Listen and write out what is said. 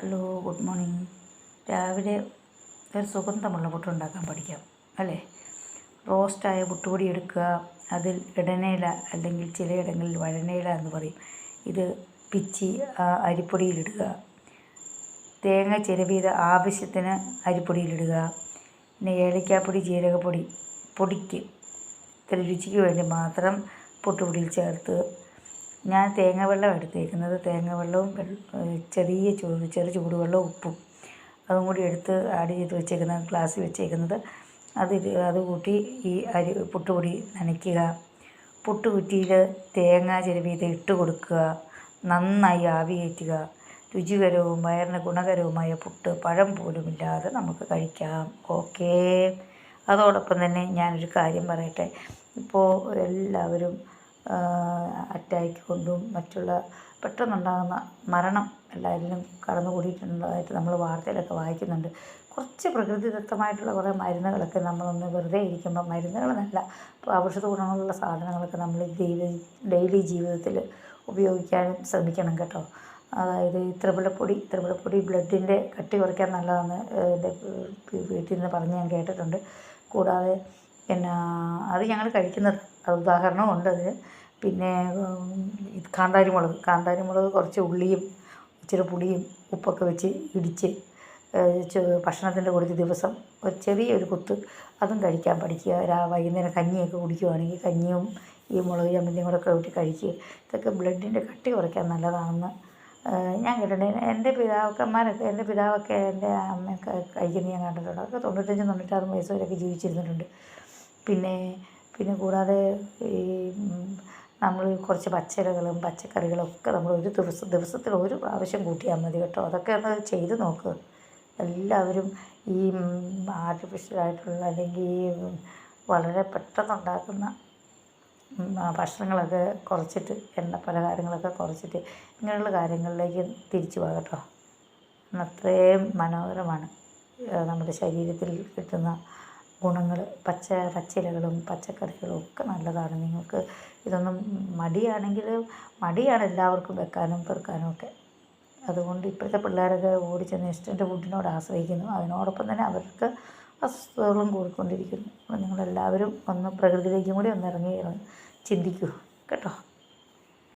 Hello good morning രാവിലെ ഒരു സുഗന്ധമുള്ള പുട്ടുണ്ടാക്കാൻ പഠിക്കാം അല്ലേ? റോസ്റ്റായ പുട്ടുപൊടി എടുക്കുക അതിൽ ഇടനേല അല്ലെങ്കിൽ ചിലയിടങ്ങളിൽ വഴനേല എന്ന് പറയും. ഇത് പിച്ചി അരിപ്പൊടിയിലിടുക തേങ്ങ ചിരവിയത് ആവശ്യത്തിന് അരിപ്പൊടിയിലിടുക പിന്നെ ഏലക്കാപ്പൊടി ജീരകപ്പൊടി പൊടിക്ക് ഇത്ര രുചിക്ക് വേണ്ടി മാത്രം പുട്ടുപൊടിയിൽ ചേർത്ത് ഞാൻ തേങ്ങ വെള്ളം എടുത്തേക്കുന്നത് തേങ്ങ വെള്ളവും ചെറിയ ചൂട് ചെറു ചൂടുവെള്ളവും ഉപ്പും അതും കൂടി എടുത്ത് ആഡ് ചെയ്ത് വെച്ചേക്കുന്ന ഗ്ലാസ്സിൽ വെച്ചേക്കുന്നത്. അത് അത് കൂട്ടി ഈ അരി പുട്ടുപൊടി നനയ്ക്കുക. പുട്ടുകുറ്റിയിൽ തേങ്ങ ചിരവിയത് ഇട്ട് കൊടുക്കുക. നന്നായി ആവി കയറ്റുക. രുചികരവും വയറിന് ഗുണകരവുമായ പുട്ട് പഴം പോലുമില്ലാതെ നമുക്ക് കഴിക്കാം. ഓക്കേ. അതോടൊപ്പം തന്നെ ഞാനൊരു കാര്യം പറയട്ടെ. ഇപ്പോൾ എല്ലാവരും അറ്റാക്ക് കൊണ്ടും മറ്റുള്ള പെട്ടെന്നുണ്ടാകുന്ന മരണം എല്ലാവരിലും കടന്നു കൂടിയിട്ടുള്ളതായിട്ട് നമ്മൾ വാർത്തയിലൊക്കെ വായിക്കുന്നുണ്ട്. കുറച്ച് പ്രകൃതിദത്തമായിട്ടുള്ള കുറേ മരുന്നുകളൊക്കെ നമ്മളൊന്ന് വെറുതെ ഇരിക്കുമ്പോൾ മരുന്നുകളെന്നല്ല ഇപ്പോൾ ഔഷധ ഗുണങ്ങളുള്ള സാധനങ്ങളൊക്കെ നമ്മൾ ഡെയിലി ഡെയിലി ജീവിതത്തിൽ ഉപയോഗിക്കാനും ശ്രമിക്കണം കേട്ടോ. അതായത് ത്രിപുളപ്പൊടി ത്രിപിളപ്പൊടി ബ്ലഡിന്റെ കട്ടി കുറയ്ക്കാൻ നല്ലതാണ് എന്റെ വീട്ടിൽ നിന്ന് പറഞ്ഞ് ഞാൻ കേട്ടിട്ടുണ്ട്. കൂടാതെ പിന്നെ അത് ഞങ്ങൾ കഴിക്കുന്നത് അത് ഉദാഹരണം ഉണ്ട് അതിന്. പിന്നെ കാന്താരി മുളക് കാന്താരി മുളക് കുറച്ച് ഉള്ളിയും ഇച്ചിരി പുളിയും ഉപ്പൊക്കെ വെച്ച് ഇടിച്ച് ഭക്ഷണത്തിന്റെ കൂടെ ദിവസം ഒരു ചെറിയൊരു കുത്ത് അതും കഴിക്കാൻ പഠിക്കുക. രാ വൈകുന്നേരം കഞ്ഞിയൊക്കെ കുടിക്കുവാണെങ്കിൽ കഞ്ഞിയും ഈ മുളക് ചമ്മന്തിയും കൂടെ കൂട്ടി കഴിക്കുക. ഇതൊക്കെ ബ്ലഡിന്റെ കട്ടി കുറയ്ക്കാൻ നല്ലതാണെന്ന് ഞാൻ കേട്ടിട്ടുണ്ട്. എന്റെ പിതാക്കന്മാരൊക്കെ എന്റെ പിതാവൊക്കെ എന്റെ അമ്മയൊക്കെ കഴിക്കുന്ന ഞാൻ കണ്ടിട്ടുണ്ട്. അതൊക്കെ തൊണ്ണൂറ്റഞ്ച് തൊണ്ണൂറ്റാറ് വയസ്സ് വരെയൊക്കെ ജീവിച്ചിരുന്നിട്ടുണ്ട്. പിന്നെ പിന്നെ കൂടാതെ ഈ നമ്മൾ കുറച്ച് പച്ചിലകളും പച്ചക്കറികളും ഒക്കെ നമ്മൾ ഒരു ദിവസം ദിവസത്തിൽ ഒരു പ്രാവശ്യം കൂട്ടിയാൽ മതി കേട്ടോ. അതൊക്കെ ഒന്ന് ചെയ്ത് നോക്കുക എല്ലാവരും ഈ ആർട്ടിഫിഷ്യലായിട്ടുള്ള അല്ലെങ്കിൽ വളരെ പെട്ടെന്നുണ്ടാക്കുന്ന ഭക്ഷണങ്ങളൊക്കെ കുറച്ചിട്ട് എണ്ണ പലഹാരങ്ങളൊക്കെ കുറച്ചിട്ട് ഇങ്ങനെയുള്ള കാര്യങ്ങളിലേക്ക് തിരിച്ചു പോകാം കേട്ടോ. അത്രയും മനോഹരമാണ് നമ്മുടെ ശരീരത്തിൽ കിട്ടുന്ന ഗുണങ്ങൾ പച്ച പച്ചിലകളും പച്ചക്കറികളും ഒക്കെ നല്ലതാണ്. നിങ്ങൾക്ക് ഇതൊന്നും മടിയാണെങ്കിൽ മടിയാണ് എല്ലാവർക്കും വെക്കാനും പെറുക്കാനും ഒക്കെ. അതുകൊണ്ട് ഇപ്പോഴത്തെ പിള്ളേരൊക്കെ ഓടിച്ചെന്ന് ഇൻസ്റ്റന്റ് ഫുഡിനോട് ആശ്രയിക്കുന്നു. അതിനോടൊപ്പം തന്നെ അവർക്ക് അസ്വസ്ഥതകളും കൂടിക്കൊണ്ടിരിക്കുന്നു. അപ്പോൾ നിങ്ങളെല്ലാവരും ഒന്ന് പ്രകൃതിയിലേക്കും കൂടി ഒന്ന് ഇറങ്ങി ചിന്തിക്കൂ. കേട്ടോ.